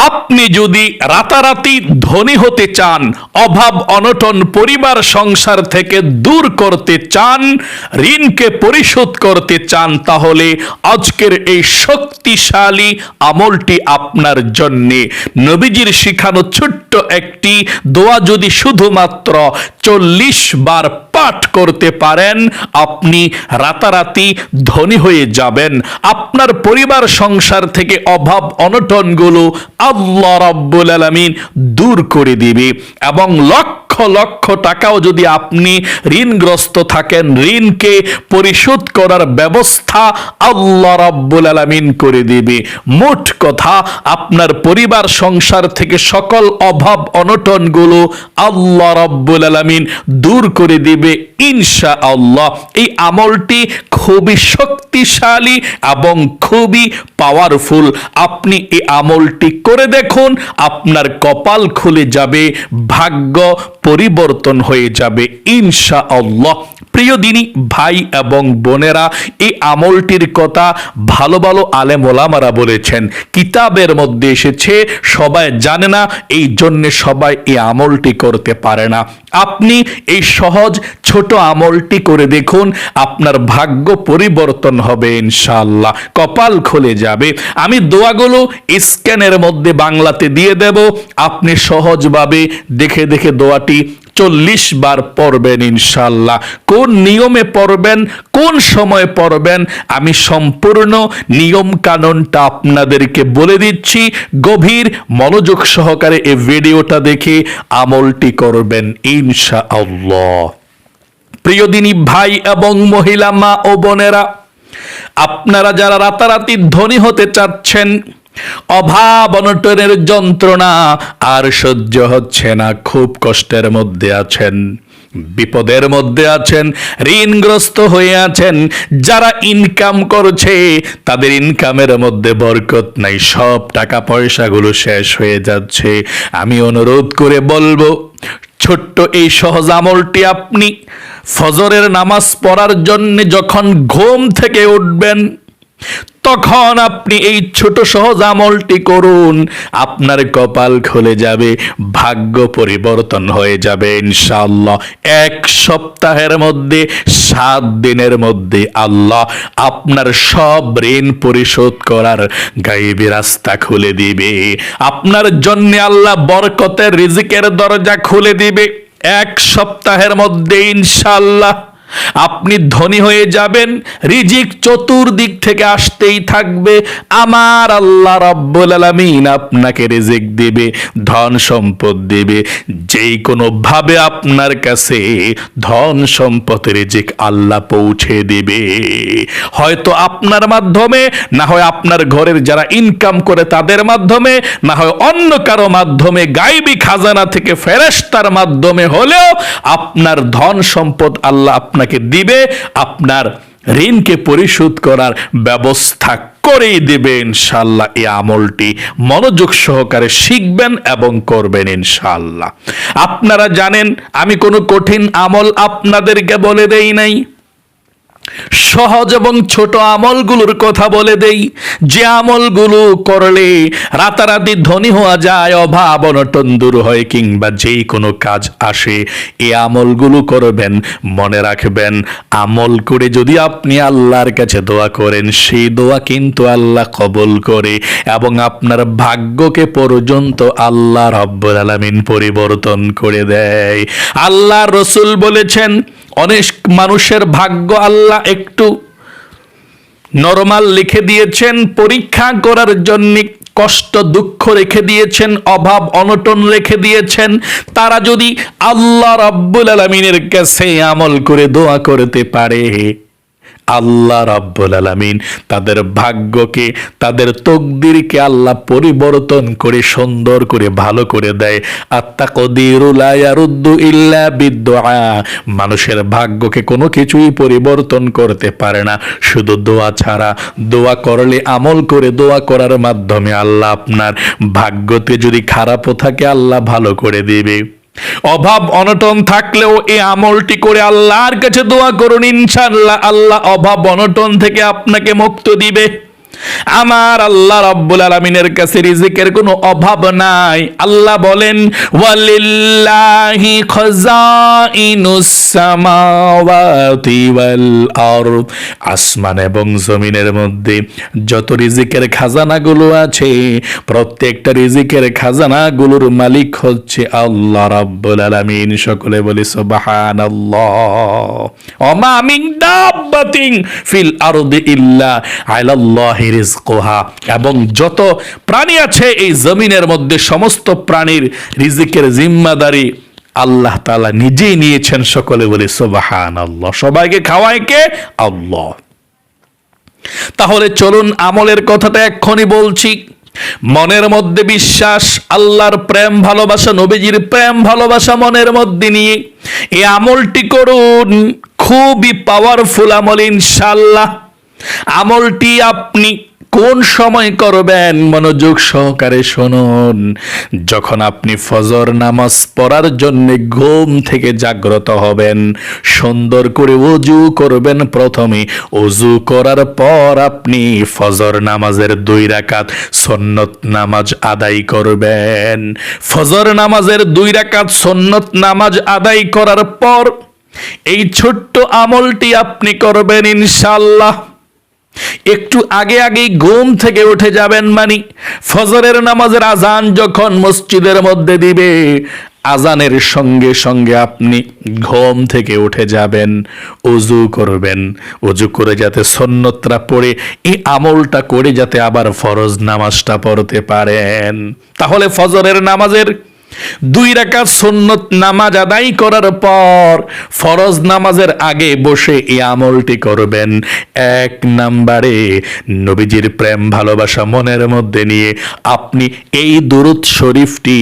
আপনি যদি রাতারাতি ধনী হতে চান, অভাব, অনটন, পরিবার, সংসার থেকে দূর করতে চান, ঋণকে পরিশোধ করতে চান, তাহলে আজকের এই শক্তিশালী আমলটি আপনার জন্যে। নবীজির শিখানো ছোট্ট একটি দোয়া যদি শুধুমাত্র চল্লিশ বার পাঠ করতে পারেন, আপনি রাতারাতি ধনী হয়ে যাবেন। আপনার পরিবার সংসার থেকে অভাব অনটনগুলো আল্লাহ রাব্বুল আলামিন দূর করে দিবে এবং লক্ষ লক্ষ টাকাও যদি আপনি ঋণগ্রস্ত থাকেন, ঋণকে পরিশোধ করার ব্যবস্থা আল্লাহ রাব্বুল আলামিন করে দিবে। মোট কথা, আপনার পরিবার, সংসার থেকে সকল অভাব অনটনগুলো আল্লাহ রাব্বুল আলামিন দূর করে দিবে ইনশা আল্লাহ এই আমলটি খুবই শক্তিশালী এবং খুবই পাওয়ারফুল আপনি এই আমলটি করে দেখুন, আপনার কপাল খুলে যাবে, ভাগ্য পরিবর্তন হয়ে যাবে ইনশা আল্লাহ প্রিয় দিনী, ভাই এবং বোনেরা, এই আমলটির কথা ভালো ভালো আলেম ওলামারা বলেছেন। কিতাবের মধ্যে এসেছে, সবাই জানে না এই জন্যে সবাই এই আমলটি করতে পারে না। আপনি এই সহজ ছোট আমলটি করে দেখুন, আপনার ভাগ্য পরিবর্তন হবে ইনশাল্লাহ কপাল খুলে যাবে। আমি দোয়াগুলো স্ক্যানের মধ্যে বাংলাতে দিয়ে দেব। আপনি সহজভাবে দেখে দেখে দোয়াটি চল্লিশ বার পড়বেন ইনশাল্লাহ কোন নিয়মে পড়বেন, কোন সময় পড়বেন, আমি সম্পূর্ণ নিয়ম কানুনটা আপনাদেরকে বলে দিচ্ছি। গভীর মনোযোগ সহকারে এই ভিডিওটা দেখে আমলটি করবেন ইনশা আল্লাহ প্রিয় দিনী ভাই এবং মহিলা মা ও বোনেরা, আপনারা যারা রাতারাতি ধনী হতে চাচ্ছেন অভাব অনটনের যন্ত্রণা, আর সহ্য হচ্ছে না, খুব কষ্টের মধ্যে আছেন। বিপদের মধ্যে আছেন, ঋণগ্রস্ত হয়ে আছেন, যারা ইনকাম করছে, তাদের ইনকামের মধ্যে বরকত নাই, সব টাকা পয়সাগুলো শেষ হয়ে যাচ্ছে। আমি অনুরোধ করে বলব, ছোট্ট এই সহজ আমলটি আপনি ফজরের নামাজ পড়ার জন্য যখন ঘুম থেকে উঠবেন তখন আপনি এই ছোট সহজ আমলটি করুন, আপনার কপাল খুলে যাবে, ভাগ্য পরিবর্তন হয়ে যাবে, ইনশাআল্লাহ। এক সপ্তাহের মধ্যে, সাত দিনের মধ্যে আল্লাহ আপনার সব ঋণ পরিশোধ করার গাইবি রাস্তা খুলে দিবে। আপনার জন্য আল্লাহ বরকতের রিজিকের দরজা খুলে দিবে। এক সপ্তাহের মধ্যে, ইনশাআল্লাহ। আপনি ধনী হয়ে যাবেন, রিজিক চতুর্দিক থেকে আসতেই থাকবে। আমার আল্লাহ রাব্বুল আলামিন আপনাকে রিজিক দেবে, ধন সম্পদ দেবে। যেই কোনো ভাবে আপনার কাছে ধন সম্পদ, রিজিক আল্লাহ পৌঁছে দেবে। হয়তো আপনার মাধ্যমে, না হয় আপনার ঘরের যারা ইনকাম করে তাদের মাধ্যমে, না হয় অন্য কারও মাধ্যমে, গাইবি খাজানা থেকে ফেরেশতার মাধ্যমে হলেও আপনার ধন সম্পদ আল্লাহ আপনাকে দিবে, আপনার ঋণকে পরিশোধ করার ব্যবস্থা করেই দেবে ইনশাল্লাহ এই আমলটি মনোযোগ সহকারে শিখবেন এবং করবেন ইনশাল্লাহ আপনারা জানেন, আমি কোনো কঠিন আমল আপনাদেরকে বলে দেই নাই। সহজ এবং ছোট আমলগুলোর কথা বলে দেই। যে আমলগুলো করলে রাতারাতি ধনী হওয়া যায়, অভাব অনটন দূর হয়, কিংবা যেই কোনো কাজ আসে, এ আমলগুলো করবেন, মনে রাখবেন, আমল করে যদি আপনি আল্লাহর কাছে দোয়া করেন, সেই দোয়া কিন্তু আল্লাহ কবল করে এবং আপনার ভাগ্যকে পর্যন্ত আল্লাহ রব্বুল আলামিন পরিবর্তন করে দেয়। আল্লাহ রসুল বলেছেন অনেক মানুষের ভাগ্য আল্লাহ একটু নরমাল লিখে দিয়েছেন, পরীক্ষা করার জন্য কষ্ট, দুঃখ রেখে দিয়েছেন, অভাব, অনটন রেখে দিয়েছেন। তারা যদি আল্লাহ রাব্বুল আলমিনের কাছে আমল করে দোয়া করতে পারে আল্লাহ রাব্বুল আলামিন তাদের ভাগ্যকে, তাদের তকদিরকে আল্লাহ পরিবর্তন করে, সুন্দর করে, ভালো করে দেয়। আত্মা কদিরুলায়ারুদ্দু ইল্লা বিদ্দুআ মানুষের ভাগ্যকে কোনো কিছুই পরিবর্তন করতে পারে না। শুধু দোয়া ছাড়া। দোয়া করলে আমল করে, দোয়া করার মাধ্যমে আল্লাহ আপনার ভাগ্যতে যদি খারাপও থাকে, আল্লাহ ভালো করে দিবে। অভাব অনটন থাকলেও এই আমলটি করে আল্লাহর কাছে দোয়া করুন ইনশাল্লাহ আল্লাহ অভাব অনটন থেকে আপনাকে মুক্ত দিবে। আমার আল্লাহ রাব্বুল আলামিনের কাছে রিজিকের কোনো অভাব নাই। আল্লাহ বলেন, ওয়ালিল্লাহি খাজাইনুস সামাওয়াতি ওয়াল আরদ। আসমান এবং জমিনের মধ্যে যত রিজিকের খাজানাগুলো আছে, প্রত্যেকটা রিজিকের খাজানাগুলোর মালিক হচ্ছে আল্লাহ রাব্বুল আলামিন। সকলে বলি, সুবহানাল্লাহ। ওমা মিন দাব্বাতিন ফিল আরদি ইল্লা আলাল্লাহি রিজকুহা। এবং যত প্রাণী আছে এই জমিনের মধ্যে সমস্ত প্রাণীর রিজিকের জিম্মাদারি আল্লাহ তাআলা নিজেই নিয়েছেন সকলে বলে, সুবহানাল্লাহ। সবাইকে খাওয়ায় কে? আল্লাহ। তাহলে চলুন আমলের কথাটা এক্ষুনি বলছি। মনের মধ্যে বিশ্বাস, আল্লাহর প্রেম ভালোবাসা, নবীজির প্রেম ভালোবাসা মনের মধ্যে নিয়ে এই আমলটি করুন। খুবই পাওয়ারফুল আমল ইনশাল্লাহ আমলটি আপনি কোন সময় করবেন? মনোযোগ সহকারে শুনুন। যখন আপনি ফজর নামাজ পড়ার জন্য ঘুম থেকে জাগ্রত হবেন, সুন্দর করে অজু করবেন প্রথমে। অজু করার পর আপনি ফজর নামাজের দুই রাকাত সন্নত নামাজ আদায় করবেন। ফজর নামাজের দুই রাকাত সন্নত নামাজ আদায় করার পর এই ছোট্ট আমলটি আপনি করবেন ইনশাল্লাহ একটু আগে আগেই ঘুম থেকে উঠে যাবেন মানি। ফজরের নামাজের আজান যখন মসজিদের মধ্যে দিবে আজানের সঙ্গে সঙ্গে আপনি ঘুম থেকে উঠে যাবেন অজু করবেন। অজু করে যাতে সন্ন্যতরা পড়ে, এই আমলটা করে যাতে আবার ফরজ নামাজটা পড়তে পারেন। তাহলে ফজরের নামাজের দুই রাকাত সুন্নত নামাজ আদায় করার পর ফরজ নামাজের আগে বসে এই আমলটি করবেন। এক নাম্বারে নবীজির প্রেম, ভালোবাসা মনের মধ্যে নিয়ে আপনি এই দুরুদ শরীফটি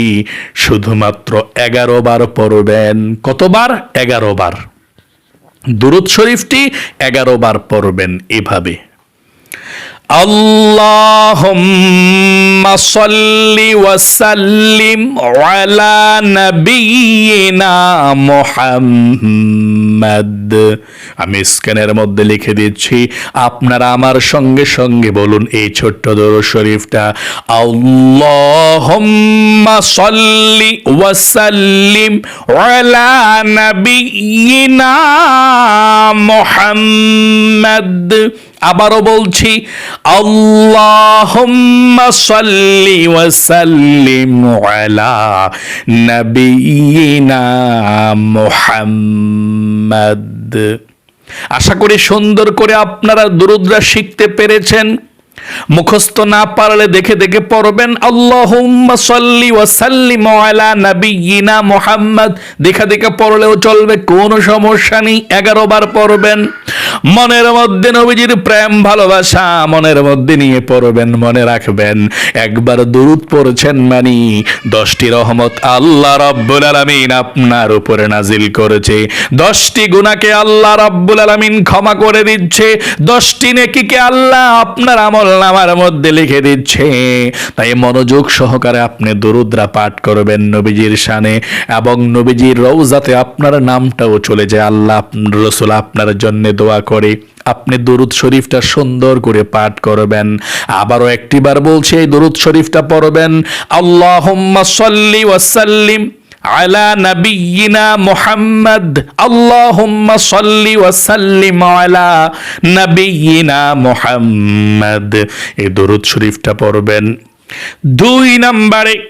শুধুমাত্র এগারো বার পড়বেন। কতবার? এগারো বার। দুরুদ শরীফটি এগারো বার পড়বেন এভাবে। اللهم صل وسلم على نبينا محمد আমি স্ক্যানের মধ্যে লিখে দিচ্ছি আপনারা আমার সঙ্গে সঙ্গে বলুন এই ছোট্ট দরুদ শরীফটা আল্লাহুম্মা সাল্লি ওয়া সাল্লিম আলা নাবিয়িনা মুহাম্মদ আবারও বলছি আল্লাহুম্মা আশা করি সুন্দর করে আপনারা দুরুদ্রা শিখতে পেরেছেন। মুখস্থ না পারলে দেখে দেখে পড়বেন, আল্লাহুম্মা সাল্লি ওয়া সাল্লিম আলা নাবিয়িনা মুহাম্মদ। দেখা দেখে পড়লেও চলবে, কোনো সমস্যা নেই, এগারো বার পড়বেন। মনের মধ্যে নবীজির প্রেম, ভালোবাসা মনের মধ্যে নিয়ে পড়বেন, মনে রাখবেন, একবার দুরুদ পড়ছেন মানি, দশটি রহমত আল্লাহ রব্বুল আলামিন আপনার উপরে নাজিল করেছে। দশটি গুনাহকে আল্লাহ রব্বুল আলামিন ক্ষমা করে দিচ্ছে, দশটি নেকিকে আল্লাহ আপনার আমল নামার মধ্যে লিখে দিচ্ছে। তাই মনোযোগ সহকারে আপনি দরুদ্রা পাঠ করবেন নবীজির শানে এবং নবীজির রৌজাতে আপনার নামটাও চলে যায়। আল্লাহ রসুল আপনার জন্য দোয়া করে। আপনি দরুদ শরীফটা সুন্দর করে পাঠ করবেন। আবারও একটিবার বলছি, এই দরুদ শরীফটা পড়বেন। আল্লাহুম্মা সাল্লি ওয়াসাল্লিম। আলা নবিয়িনা মুহাম্মদ, আল্লাহুম্মা সাল্লি ওয়া সাল্লিম আলা নবিয়িনা মুহাম্মদ। এই দরুদ শরীফটা পড়বেন। দুই নম্বরে,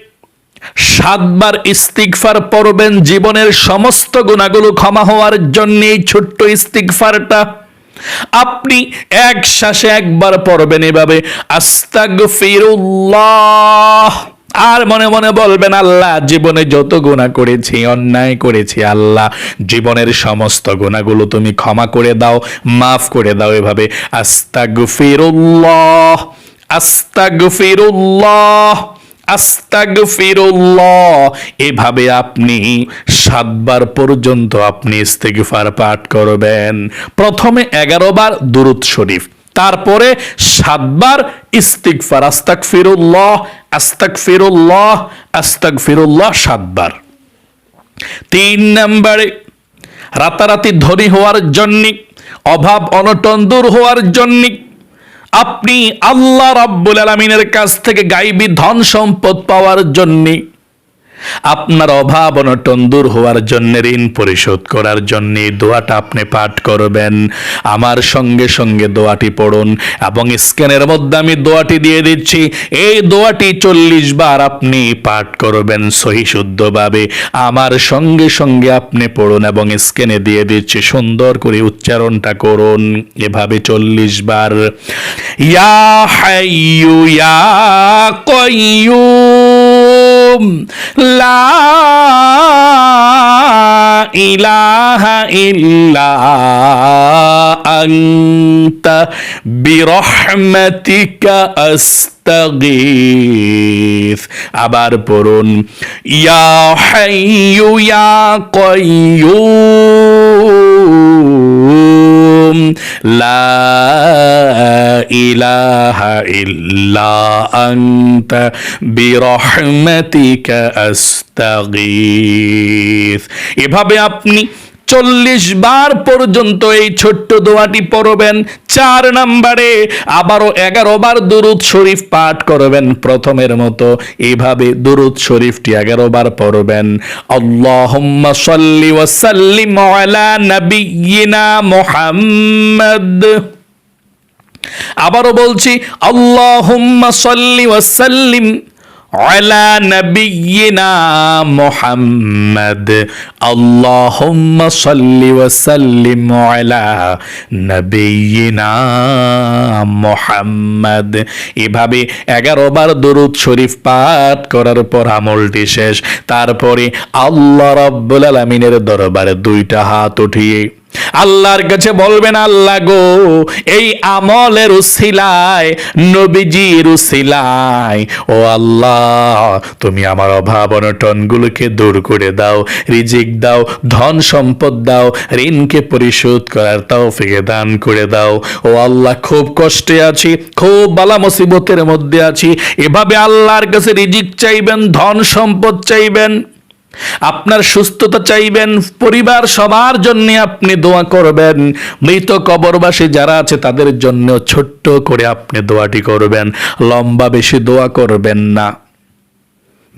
সাতবার ইস্তিকফার পড়বেন জীবনের সমস্ত গুণাগুলো ক্ষমা হওয়ার জন্য এই ছোট্ট ইস্তিকফারটা আপনি এক শ্বাসে একবার পড়বেন এভাবে, আস্তাগফিরুল্লাহ। আর মনে মনে বলবেন, আল্লাহ, জীবনে যত গুণা করেছি, অন্যায় করেছি, আল্লাহ, জীবনের সমস্ত গুণাগুলো তুমি ক্ষমা করে দাও, মাফ করে দাও এভাবে। আস্তাগফিরুল্লাহ আস্তাগফিরুল্লাহ আস্তাগফিরুল্লাহ। এভাবে আপনি সাতবার পর্যন্ত আপনি ইস্তেগফার পাঠ করবেন। প্রথমে এগারো বার দুরুদ শরীফ, তারপরে সাতবার ইস্তিগফার আস্তাক ফিরুল্লাহ আস্তাক ফিরুল্লাহ আস্তাক ফিরুল্লাহ সাতবার। তিন নম্বরে, রাতারাতি ধনী হওয়ার জন্য, অভাব অনটন দূর হওয়ার জন্য, আপনি আল্লাহ রাব্বুল আলমিনের কাছ থেকে গাইবি ধন সম্পদ পাওয়ার জন্যে আপনার অভাব অনটন দূর হওয়ার জন্য ঋণ পরিশোধ করার জন্য দোয়াটা আপনি পাঠ করবেন। আমার সঙ্গে সঙ্গে দোয়াটি পড়ুন এবং স্ক্যানের মধ্যে আমি দোয়াটি দিয়ে দিচ্ছি। এই দোয়াটি চল্লিশ বার আপনি পাঠ করবেন সহি শুদ্ধভাবে। আমার সঙ্গে সঙ্গে আপনি পড়ুন এবং স্ক্যানে দিয়ে দিচ্ছি। সুন্দর করে উচ্চারণটা করুন। এভাবে চল্লিশ বার। ইয়া হাইয়ু, ইয়া লা ইলাহা ইল্লা আনতা বিরহমাতিকা আবার পড়ুন ইয়া হাইয়ু ইয়া লা ইলাহা ইল্লা আনতা বিরহমাতিকা আস্তাগীথ এভাবে আপনি চল্লিশ বার পর্যন্ত এই ছোট্ট দোয়াটি পড়বেন। চার নাম্বারে আবারও এগারো বার দুরুদ শরীফ পাঠ করবেন প্রথমের মতো। এইভাবে দুরুদ শরীফটি এগারো বার পড়বেন। আল্লাহুম্মা সাল্লি ওয়া সাল্লিম আলা নাবিয়িনা মুহাম্মদ। আবারও বলছি, আল্লাহুম্মা সাল্লি ওয়া সাল্লিম على نبينا محمد اللهم صل وسلم على نبينا محمد এভাবে এগারো বার দরুদ শরীফ পাঠ করার পর আমলটি শেষ তারপরে আল্লাহ রাব্বুল আলামিনের দরবারে দুইটা হাত উঠিয়ে আল্লাহর কাছে বলবেন, আল্লাহ গো, এই আমলের উসিলায়, নবীজির উসিলায়, ও আল্লাহ, তুমি আমার অভাব অনটনগুলোকে দূর করে দাও, রিজিক দাও, ধন সম্পদ দাও, ঋণকে পরিশোধ করার তাও ফিকে দান করে দাও। ও আল্লাহ, খুব কষ্টে আছি, খুব বালা মুসিবতের মধ্যে আছি। এভাবে আল্লাহর কাছে রিজিক চাইবেন, ধন সম্পদ চাইবেন আপনার সুস্থতা চাইবেন, পরিবার সবার জন্য আপনি দোয়া করবেন। মৃত কবরবাসী যারা আছে, তাদের জন্য ছোট্ট করে আপনি দোয়াটি করবেন। লম্বা বেশি দোয়া করবেন না।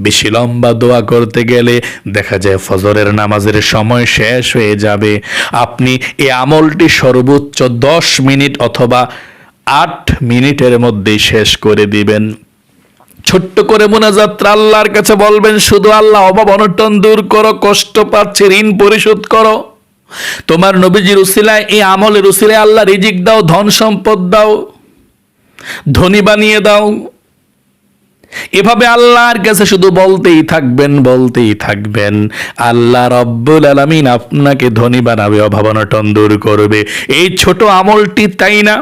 বেশি লম্বা দোয়া করতে গেলে দেখা যায় ফজরের নামাজের সময় শেষ হয়ে যাবে। আপনি এই আমলটি সর্বোচ্চ দশ মিনিট অথবা আট মিনিটের মধ্যেই শেষ করে দিবেন। ছোট্ট করে মোনাজাত্রা আল্লাহর কাছে বলবেন, শুধু আল্লাহ, অভাব অনটন দূর করো, কষ্ট পাচ্ছে, ঋণ পরিশোধ করো। তোমার নবীজির উসিলায়, এই আমলের উসিলায় আল্লাহ রিজিক দাও, ধন সম্পদ দাও, ধনী বানিয়ে দাও। এভাবে আল্লাহর কাছে শুধু বলতেই থাকবেন বলতেই থাকবেন, আল্লাহ রব্বুল আলমিন আপনাকে ধনী বানাবে অভাবনটন দূর করবে। এই ছোট আমলটি তাই না?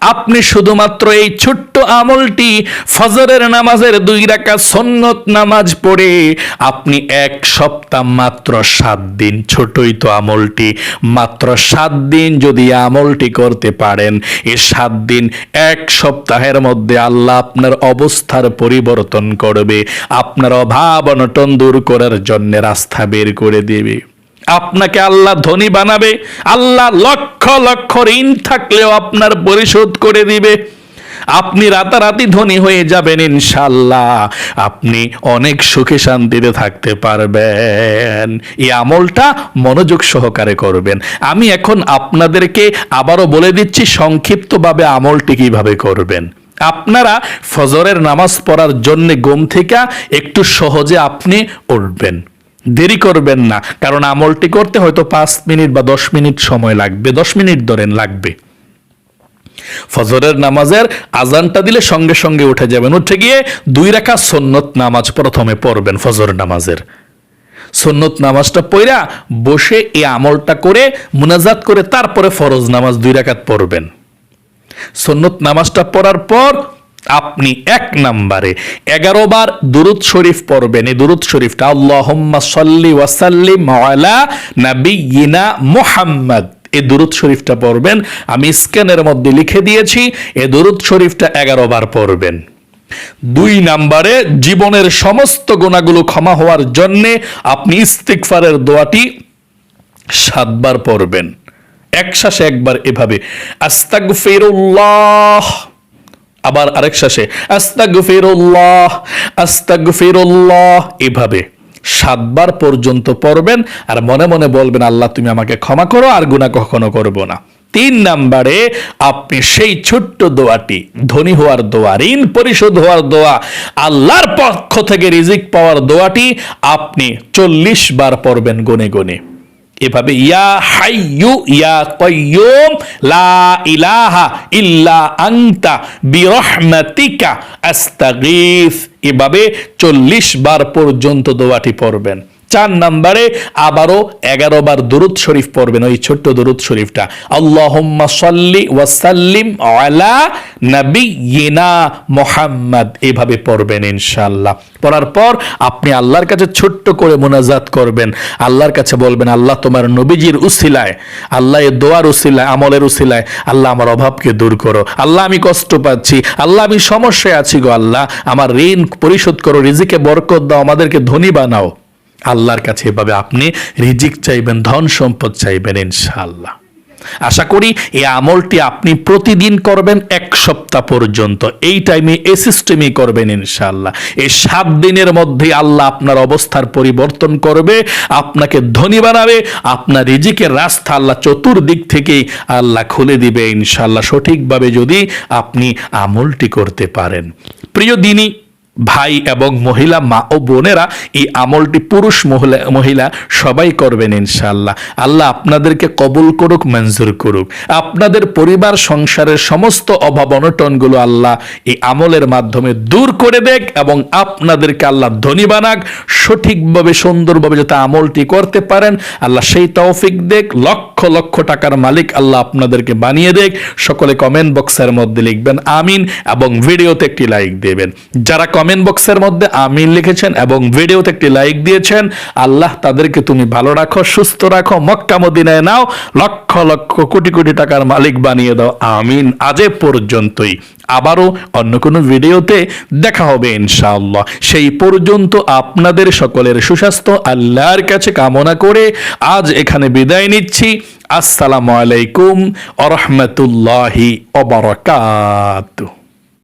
আপনি শুধুমাত্র এই ছোট্ট আমলটি ফজরের নামাজের দুই রাকা সন্নত নামাজ পড়ে আপনি এক সপ্তাহ মাত্র সাত দিন, ছোটই তো আমলটি, মাত্র সাত দিন যদি আমলটি করতে পারেন এই সাত দিন এক সপ্তাহের মধ্যে আল্লাহ আপনার অবস্থার পরিবর্তন করবে, আপনার অভাব অনটন দূর করার জন্য রাস্তা বের করে দেবে। আপনাকে আল্লাহ ধনী বানাবে, আল্লাহ লক্ষ লক্ষ ঋণ থাকলেও আপনার পরিশোধ করে দিবে। আপনি রাতারাতি ধনী হয়ে যাবেন ইনশাল্লাহ আপনি অনেক সুখে শান্তিতে থাকতে পারবেন। এই আমলটা মনোযোগ সহকারে করবেন। আমি এখন আপনাদেরকে আবারও বলে দিচ্ছি, সংক্ষিপ্তভাবে আমলটি কীভাবে করবেন। আপনারা ফজরের নামাজ পড়ার জন্যে ঘুম থেকে একটু সহজে আপনি উঠবেন। দেরি করবেন না, কারণ আমলটি করতে হয়তো পাঁচ মিনিট বা দশ মিনিট সময় লাগবে, দশ মিনিট ধরেন লাগবে। ফজরের নামাজের আজানটা দিলে সঙ্গে সঙ্গে উঠে যাবেন, উঠে গিয়ে দুই রেখা সন্নত নামাজ প্রথমে পড়বেন ফজর নামাজের। সন্নত নামাজটা পড়া বসে এই আমলটা করে মুনাজাত করে তারপরে ফরজ নামাজ দুই রাকাত পড়বেন। সন্নত নামাজটা পড়ার পর আপনি এক নাম্বারে। এগারো বার দুরুদ শরীফ পড়বেন। এই দুরুদ শরীফটা আল্লাহুম্মা সাল্লি ওয়াসাল্লিম আলা নাবিয়িনা মুহাম্মদ। এই দুরুদ শরীফটা পড়বেন। আমি স্ক্যানের মধ্যে লিখে দিয়েছি, এই দুরুদ শরীফটা এগারো বার পড়বেন। দুই নাম্বারে, জীবনের সমস্ত গুণাগুলো ক্ষমা হওয়ার জন্যে আপনি ইস্তিকফারের দোয়াটি সাতবার পড়বেন। এক শ্বাসে একবার এভাবে, আস্তাগফিরুল্লাহ। আবার আরেক শ্বাসে, আস্তাগফিরুল্লাহ আস্তাগফিরুল্লাহ। এভাবে সাতবার পর্যন্ত পড়বেন আর মনে মনে বলবেন, আল্লাহ, তুমি আমাকে ক্ষমা করো, আর গুণা কখনো করব না। তিন নাম্বারে আপনি সেই ছোট্ট দোয়াটি, ধনী হওয়ার দোয়া, ঋণ পরিশোধ হওয়ার দোয়া, আল্লাহর পক্ষ থেকে রিজিক পাওয়ার দোয়াটি আপনি চল্লিশ বার পড়বেন গনে গনে। এভাবে, ইয়া হাইয়ু, ইয়া কয়্যুম লা ইলাহা ইল্লা আংতা বিরহমাতিকা আস্তাগিফ এভাবে চল্লিশ বার পর্যন্ত দোয়াটি পড়বেন। চার নাম্বারে আবারও এগারো বার দুরুদ শরীফ পড়বেন, ওই ছোট্ট দুরুদ শরীফটা। আল্লাহুম্মা সাল্লি ওয়াসাল্লিম আলা নাবিয়িনা মোহাম্মদ। এভাবে পড়বেন ইনশাল্লাহ পড়ার পর আপনি আল্লাহর কাছে ছোট্ট করে মোনাজাত করবেন। আল্লাহর কাছে বলবেন, আল্লাহ তোমার নবীজির উসিলায়, আল্লাহ দোয়ার উসিলায়, আমলের উসিলায়, আল্লাহ আমার অভাবকে দূর করো। আল্লাহ আমি কষ্ট পাচ্ছি, আল্লাহ আমি সমস্যায় আছি গো আল্লাহ। আমার ঋণ পরিশোধ করো, রিজিকে বরকত দাও, আমাদেরকে ধনী বানাও। আল্লাহর কাছে এভাবে আপনি রিজিক চাইবেন, ধন সম্পদ চাইবেন ইনশাআল্লাহ। আশা করি এই আমলটি আপনি প্রতিদিন করবেন এক সপ্তাহ পর্যন্ত। এই টাইমে এ সিস্টেমই করবেন ইনশাআল্লাহ। এই সাত দিনের মধ্যে আল্লাহ আপনার অবস্থার পরিবর্তন করবে, আপনাকে ধনী বানাবে, আপনার রিজিকের রাস্তা আল্লাহ চতুর্দিক থেকেই আল্লাহ খুলে দিবে ইনশাআল্লাহ। সঠিকভাবে যদি আপনি আমলটি করতে পারেন। প্রিয় দিনী ভাই এবং মহিলা, মা ও বোনেরা, এই আমলটি পুরুষ মহিলা মহিলা সবাই করবেন ইনশাআল্লাহ। আল্লাহ আপনাদেরকে কবুল করুক, মঞ্জুর করুক। আপনাদের পরিবার, সংসারের সমস্ত অভাব অনটনগুলো আল্লাহ এই আমলের মাধ্যমে দূর করে দেখ এবং আপনাদেরকে আল্লাহ ধনী বানাক, সঠিকভাবে, সুন্দরভাবে যাতে আমলটি করতে পারেন। আল্লাহ সেই তৌফিক দেখ লক্ষ লক্ষ টাকার মালিক আল্লাহ আপনাদেরকে বানিয়ে দেখ সকলে কমেন্ট বক্সের মধ্যে লিখবেন আমিন এবং ভিডিওতে একটি লাইক দেবেন। যারা কমেন্ট বক্সের মধ্যে আমিন লিখেছেন এবং ভিডিওতে একটি লাইক দিয়েছেন। আল্লাহ তাদেরকে তুমি ভালো রাখো, সুস্থ রাখো, মক্কা মদিনায় নাও, লক্ষ লক্ষ কোটি কোটি টাকার মালিক বানিয়ে দাও। আমিন আজে পর্যন্তই। আবারও অন্য কোনো ভিডিওতে দেখা হবে ইনশাআল্লাহ। সেই পর্যন্ত আপনাদের সকলের সুস্বাস্থ্য, আল্লাহর কাছে কামনা করে আজ এখানে বিদায় নিচ্ছি। আসসালামু আলাইকুম আ রহমতুল্লাহি অবরকাত